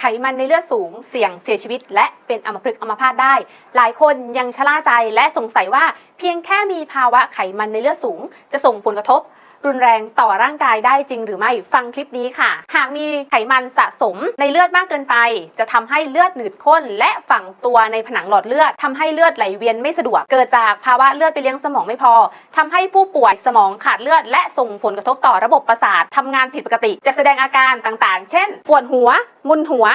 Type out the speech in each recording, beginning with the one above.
ไขมันในเลือดสูงเสี่ยงเสียชีวิต และเป็นอัมพฤกษ์อัมพาตได้ หลายคนยังชะล่าใจและสงสัยว่าเพียงแค่มีภาวะไขมันในเลือดสูง จะส่งผลกระทบ รุนแรงต่อร่างกายได้จริงหรือไม่ฟังคลิปนี้ค่ะ หากมีไขมันสะสมในเลือดมากเกินไป จะทำให้เลือดหนืดข้น และฝังตัวในผนังหลอดเลือดทำให้เลือดไหลเวียนไม่สะดวก เกิดจากภาวะเลือดไปเลี้ยงสมองไม่พอทำให้ผู้ป่วยสมองขาดเลือด และส่งผลกระทบต่อระบบประสาททำงานผิดปกติ จะแสดงอาการต่างๆ เช่น ปวดหัว มุนหัว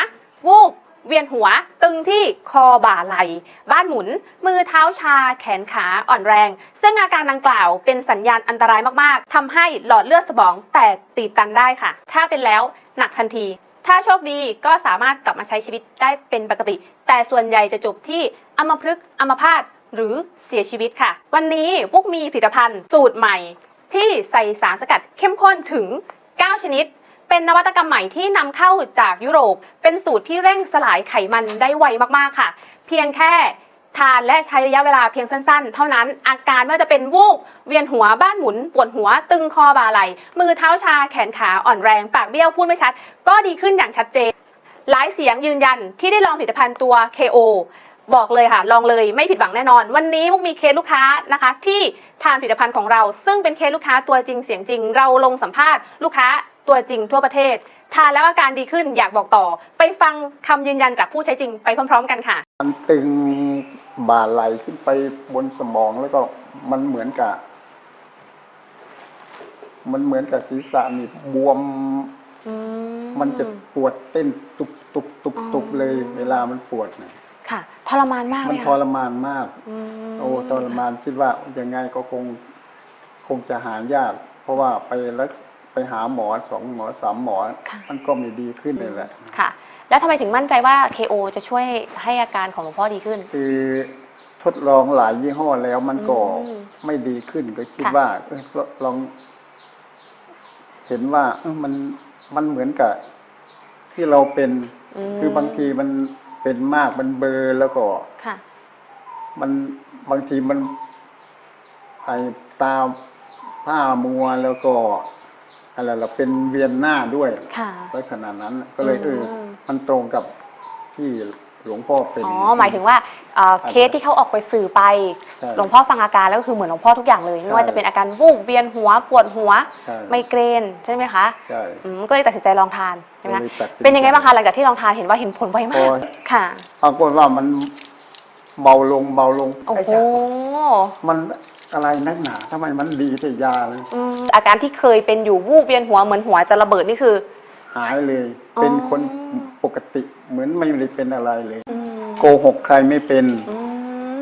วูบ เวียนหัว ตึงที่คอบ่าไหล่ บ้านหมุน มือเท้าชา แขนขาอ่อนแรง ซึ่งอาการดังกล่าวเป็นสัญญาณอันตรายมากๆทำให้หลอดเลือดสมองแตกตีบตันได้ค่ะ ถ้าเป็นแล้วหนักทันที ถ้าโชคดีก็สามารถกลับมาใช้ชีวิตได้เป็นปกติ แต่ส่วนใหญ่จะจบที่อัมพฤกษ์อัมพาตหรือเสียชีวิตค่ะ วันนี้พวกมีผลิตภัณฑ์สูตรใหม่ ที่ใส่สารสกัดเข้มข้นถึง 9 ชนิด เป็นนวัตกรรมใหม่ที่นำเข้าจากยุโรป เป็นสูตรที่เร่งสลายไขมันได้ไวมากๆค่ะ เพียงแค่ทานและใช้ระยะเวลาเพียงสั้นๆ เท่านั้น อาการไม่ว่าจะเป็นวูบเวียนหัวบ้านหมุน ปวดหัวตึงคอบ่าไหล มือเท้าชาแขนขาอ่อนแรง ปากเบี้ยวพูดไม่ชัด ก็ดีขึ้นอย่างชัดเจน หลายเสียงยืนยันที่ได้ลองผลิตภัณฑ์ตัว KO บอกเลยค่ะ ลองเลยไม่ผิดหวังแน่นอน วันนี้มุกมีเคสลูกค้านะคะ ที่ทานผลิตภัณฑ์ของเรา ซึ่งเป็นเคสลูกค้าตัวจริงเสียงจริง เราลงสัมภาษณ์ลูกค้า ตัวจริงทั่วประเทศ ทานแล้วอาการดีขึ้นอยากบอกต่อ ไปฟังคำยืนยันจากผู้ใช้จริงไปพร้อม ๆ กันค่ะ มันตึงบ่าไหลขึ้นไปบนสมองแล้วก็มันเหมือนกับ มันเหมือนกับศีรษะนี่บวมมันจะปวดเต้นตุบตุบตุบตุบเลย เวลามันปวดนะค่ะทรมานมากมัเลนยทค่ะรมานมากโอ้ทรมานคิดว่ายังไงก็คง คงจะหายาก เพราะว่าไปรัก ไปหาหมอสองหมอสามหมอค่ะมันก็ไม่ดีขึ้นเลยแหละค่ะ แล้วทำไมถึงมั่นใจว่า KO จะช่วยให้อาการของหลวงพ่อดีขึ้น คือทดลองหลายยี่ห้อแล้วมันก็อืมไม่ดีขึ้นก็คิดค่ะ ว่าเอ้ยลอง เห็นว่าเอ้ยมันมันเหมือนกับ ที่เราเป็น มคือบางทีมันเป็นมากมันเบลอแล้วก็ ค่ะ มันบางทีมันไอตาผ้ามัวแล้วก็ อะไรเราเป็นเวียนหน้าด้วยค่ะ ลักษณะนั้นก็เลยเอออม มันตรงกับที่หลวงพ่อเป็น อ๋อหมายถึงว่าเอ่อเคสที่เขาออกไปสื่อไป ใช่หลวงพ่อฟังอาการแล้วก็คือเหมือนหลวงพ่อทุกอย่างเลย ไม่ว่าใช่ จะเป็นอาการวูบเวียนหัวปวดหัว ใช่ไมเกรนใช่ไหมคะใช่อืมก็เลยตัดสินใจลองทานใช่ไหมก็คะลตัดสิใจเป็นยังไงบ้างคะหลังจากที่ลองทานเห็นว่าเห็นผลไวมาพกอค่ะ ปรากฏว่ามันเบาลงเบาลงโอ้ไอ้โหยามัน อะไรนักหนาทำไมมันดีแต่ยาเลย อืมอาการที่เคยเป็นอยู่วูบเวียนหัวเหมือนหัวจะระเบิดนี่คือ หายเลย อ๋อ เป็นคนปกติเหมือนไม่ได้เป็นอะไรเลย อืมโกหกใครไม่เป็น อืม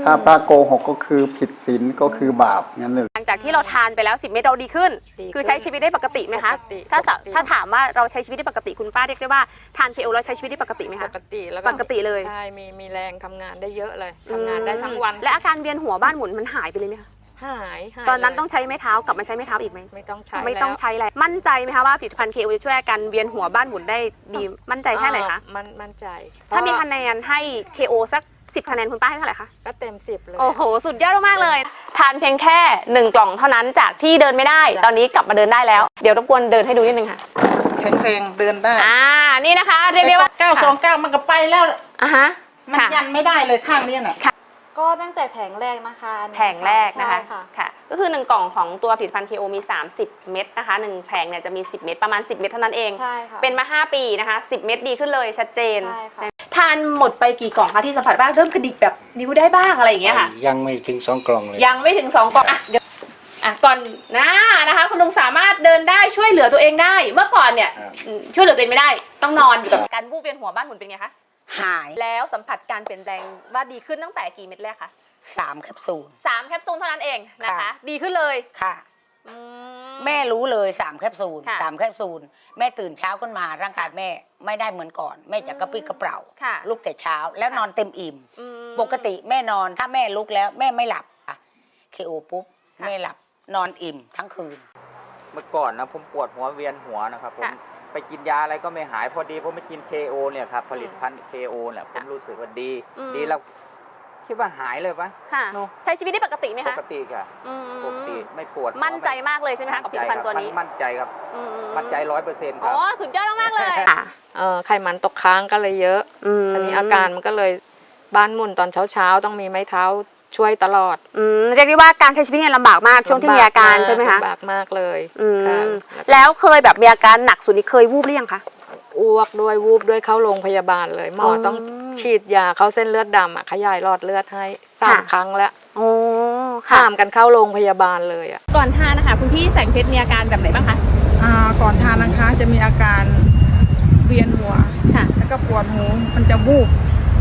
ถ้าพระโกหกก็คือผิดศีลก็คือบาปงั้นเลย หลังจากที่เราทานไปแล้ว10เม็ดเราดีขึ้น ดีขึ้นคือใช้ชีวิตได้ปกติไหมคะปกติถ้าสะปกติ ถ้าถามว่าเราใช้ชีวิตได้ปกติคุณป้าเรียกได้ว่าทานเคโอแล้วใช้ชีวิตได้ปกติไหมปคะ กติแล้วก็ปกติเลย ใช่มีมีแรงทำงานได้เยอะเลยทำงานได้ทั้งวัน และอาการเวียนหัวบ้านหมุนมันหายไปเลยไหมคะ หายหายตอนนั้นเลยต้องใช้ไม้เท้ากลับมาใช้ไม้เท้าอีกไหมไม่ต้องใช้ไม่ต้องแล้วใช้แล้วมั่นใจไหมคะว่าผลิตภัณฑ์เคโอจะช่วยอาการเวียนหัวบ้านหมุนได้ดีมั่นใจแค่ไหนคะอ่ามันมั่นใจถ้ามีเพคะแนนให้ KO สัก 10 คะแนนคุณป้าให้เท่าไหร่คะ ก็เต็มสิบเลย โอ้โห สุดยอดมากๆเลย ทานเพียงแค่ 1 กล่องเท่านั้นจากที่เดินไม่ได้ ตอนนี้กลับมาเดินได้แล้ว เดี๋ยวรบกวนเดินให้ดูนิดนึงค่ะ แข็งแรงเดินได้อ่า นี่นะคะ เรียกได้ว่าเก้าสองเก้ามันก็ไปแล้วอะฮะมันค่ะยันไม่ได้เลยข้างเนี้ยน่ะ ก็ตั้งแต่แผงแรกนะคะอันนี้แผงแรกนะคะใช่ค่ะ ค่ะ ก็คือ 1 กล่องของตัวผลิตภัณฑ์ KO มี 30 เม็ดนะคะ1แผงเนี่ยจะมี 10 เม็ดประมาณ 10 เม็ดเท่านั้นเอง ใช่ค่ะ เป็นมา 5 ปีนะคะ 10 เม็ดดีขึ้นเลยชัดเจนใช่ค่ะ ทานหมดไปกี่กล่องคะที่สัมผัสบ้างเริ่มกระดิกแบบนิ้วได้บ้างอะไรอย่างเงี้ยค่ะ ยังไม่ถึงสองกล่องเลย ยังไม่ถึง 2กล่องอะเดี๋ยวอะก่อนหนะนะคะ คุณลุงสามารถเดินได้ช่วยเหลือตัวเองได้ เมื่อก่อนเนี่ยครับอืมช่วยเหลือตัวเองไม่ได้ ต้องนอนอยู่กับการวูบเวียนหัวบ้านหมุนเป็นไงคะ หายแล้วสัมผัสการเปลี่ยนแปลงว่าดีขึ้นตั้งแต่กี่เม็ดแรกคะสามแคปซูลสามแคปซูลเท่านั้นเองนะคะค่ะดีขึ้นเลยค่ะอืแม่รู้เลยสามแคปซูลค่ะสามแคปซูลแม่ตื่นเช้าขึ้นมาร่างกายแม่ไม่ได้เหมือนก่อน แม่จะกระปรี้กระเปร่าค่ะลุกแต่เช้าแล้วค่ะ นอนเต็มอิ่ม อืม ปกติแม่นอนถ้าแม่ลุกแล้วแม่ไม่หลับอะเคโอปุ๊บค่ะแม่หลับนอนอิ่มทั้งคืน เมื่อก่อนนะผมปวดหัวเวียนหัวนะครับผมค่ะ ไปกินยาอะไรก็ไม่หายพอดีผมไปกิน KO เนี่ยครับผลิตภัณฑ์ KO เนี่ยผมรู้สึกว่าดี อืม ดีแล้วคิดว่าหายเลยปะ ค่ะเนอะ ใช้ชีวิตได้ปกติไหมปคะกติค่ะอืมปกติไม่ปวดหัวมั่นใจมากเลยใช่ไหมคะกับผลิตภัณฑ์ตัวนี้มั่นใจครับอืมั่นใจร้อยเปอร์เซ็นต์คอ๋รัอบสุดยอดมากๆเลยเออไขมันตกค้างก็เลยเยอะ ม ทีนี้อาการมันก็เลยบ้านหมุนตอนเช้าๆ ต้องมีไม้เท้า ช่วยตลอด อืมเรียกได้ว่าการใช้ชีวิตเนี่ยลำบากมากช่วงที่มีอาการใช่ไหมคะลำบากมากเลยอืมค่ะแล้วเคยแบบมีอาการหนักสุดนี่เคยวูบหรือยังคะ อ้วกด้วยวูบด้วยเข้าโรงพยาบาลเลยหมอออต้องฉีดยาเข้าเส้นเลือดดำอะขยายหลอดเลือดให้สามค่ะ ครั้งแล้วโอ้ข้ามกันเข้าโรงพยาบาลเลยอะก่อนทานนะคะคุณพี่แสงเพชรมีอาการแบบไหนบ้างคะ อ่าก่อนทานนะคะจะมีอาการเวียนหัวค่ะ แล้วก็ปวดหูมันจะวูบ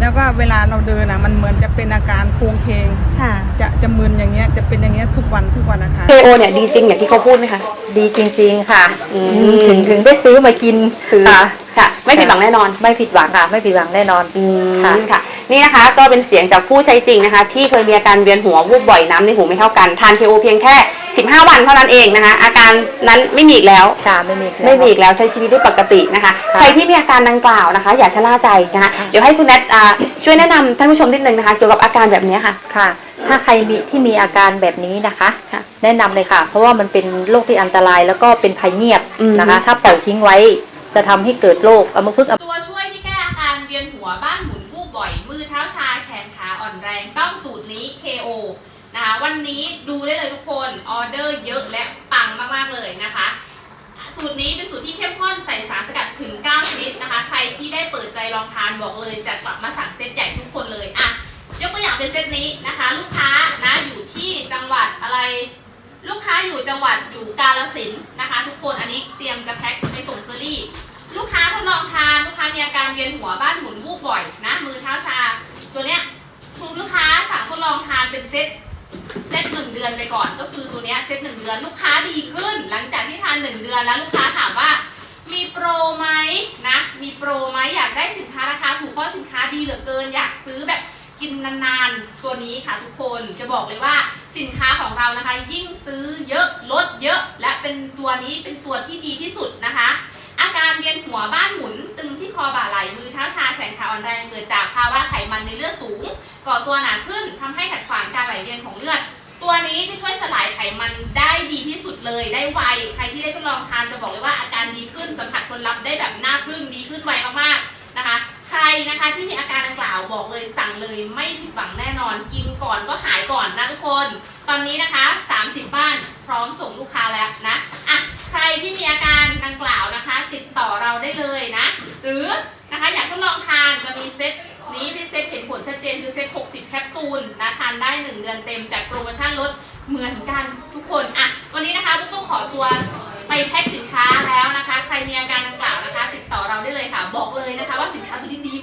แล้วก็เวลาเราเดินอะมันเหมือนจะเป็นอาการโครงเคงค่ะจะจะมึนอย่างเงี้ยจะเป็นอย่างเงี้ยทุกวันทุกวันนะคะ KO เนี่ยดีจริงอย่างที่เขาพูดไหมคะ ดีจริง ๆ ค่ะอืมถึงถึงได้ซื้อมากินคือค่ะค่ะ ไม่ผิดหวังแน่นอน ไม่ผิดหวังค่ะ ไม่ผิดหวังแน่นอนอืมค่ะค่ะ นี่นะคะก็เป็นเสียงจากผู้ใช้จริงนะคะ ที่เคยมีอาการเวียนหัววูบบ่อยน้ำในหูไม่เท่ากัน ทาน KO เพียงแค่ 15 วันเท่านั้นเองนะคะ อาการนั้นไม่มีอีกแล้ว ค่ะไม่มีแล้วไม่มีอีกแล้วใช้ชีวิตได้ปกตินะคะ ใครที่มีอาการดังกล่าวนะคะ อย่าชะล่าใจนะคะ เดี๋ยวให้คุณแนทอ่าช่วยแนะนำท่านผู้ชมนิดนึงนะคะเกี่ยวกับอาการแบบนี้ค่ะ ค่ะ ถ้าใครมีที่มีอาการแบบนี้นะคะ ค่ะแนะนำเลยค่ะ เพราะว่ามันเป็นโรคที่อันตรายแล้วก็เป็นภัยเงียบอืม นะคะ ถ้าปล่อยทิ้งไว้ จะทำให้เกิดโรคอัมพฤกษ์ ตัวช่วยที่แก้อาการเวียนหัวบ้านหมุนวูบบ่อย มือเท้าชาแขนขาอ่อนแรงต้องสูตรนี้ KO นะคะวันนี้ดูได้เลยทุกคนออเดอร์เยอะและปังมากๆเลยนะคะ สูตรนี้เป็นสูตรที่เข้มข้นใส่สารสกัดถึง 9 ชนิดนะคะ ใครที่ได้เปิดใจลองทานบอกเลยจะกลับมาสั่งเซตใหญ่ทุกคนเลยอะยกตัวอย่างเป็นเซตนี้นะคะ ลูกค้านะอยู่ที่จังหวัดอะไร ลูกค้าอยู่จังหวัดอยู่กาฬสินนะคะ ทุกคนอันนี้เตรียมจะแพ็คไปส่งเคอรี่ลูกค้าทดลองทานลูกค้ามีอาการเวียนหัวบ้านหมุนวูบบ่อยนะมือเท้าชา ตัวเนี้ยคุณลูกค้าสั่งทดลองทานเป็นเซต ดือนไปก่อน ก็คือตัวเนี้ยเซตหนึ่งเดือนลูกค้าดีขึ้น หลังจากที่ทานหนึ่งเดือนแล้วลูกค้าถามว่า มีโปรไหมนะ มีโปรไหมอยากได้สินค้าราคาถูกเพราะสินค้าดีเหลือเกิน อยากซื้อแบบกินนานๆ ตัวนี้ค่ะทุกคนจะบอกเลยว่าสินค้าของเรานะคะ ยิ่งซื้อเยอะลดเยอะ และเป็นตัวนี้เป็นตัวที่ดีที่สุดนะคะ อาการเวียนหัวบ้านหมุน ตึงที่คอบ่าไหล่มือเท้าชาแขนขาอ่อนแรงเกิดจากภาวะไขมันในเลือดสูง ก่อตัวหนาขึ้นทำให้ขัดขวางการไหลเวียนของเลือด ตัวนี้จะช่วยสลายไขมันได้ดีที่สุดเลยได้ไว ใครที่ได้ทดลองทานจะบอกเลยว่าอาการดีขึ้นสัมผัสผลลัพธ์ได้แบบน่าทึ่งดีขึ้นไวมากๆนะคะ ใครนะคะที่มีอาการดังกล่าวบอกเลยสั่งเลยไม่ผิดหวังแน่นอนกินก่อนก็หายก่อนนะทุกคน ตอนนี้นะคะ 30 บ้านพร้อมส่งลูกค้าแล้วนะอะใครที่มีอาการดังกล่าวนะคะ ติดต่อเราได้เลยนะ หรือนะคะอยากทดลองทานจะมีเซตนี้เป็นเซตเห็นผล ชัดเจนคือเซต60 แคปซูลนะทานได้ 1 เดือนเต็มจากโปรโมชั่นลดเหมือนกันทุกคนอะวันนี้นะคะพวกต้องขอตัวไปแพ็คสินค้าแล้วนะคะ ใครมีอาการดังกล่าวนะคะ ติดต่อเราได้เลยค่ะ บอกเลยนะคะ ว่าสินค้าตัวนี้ดี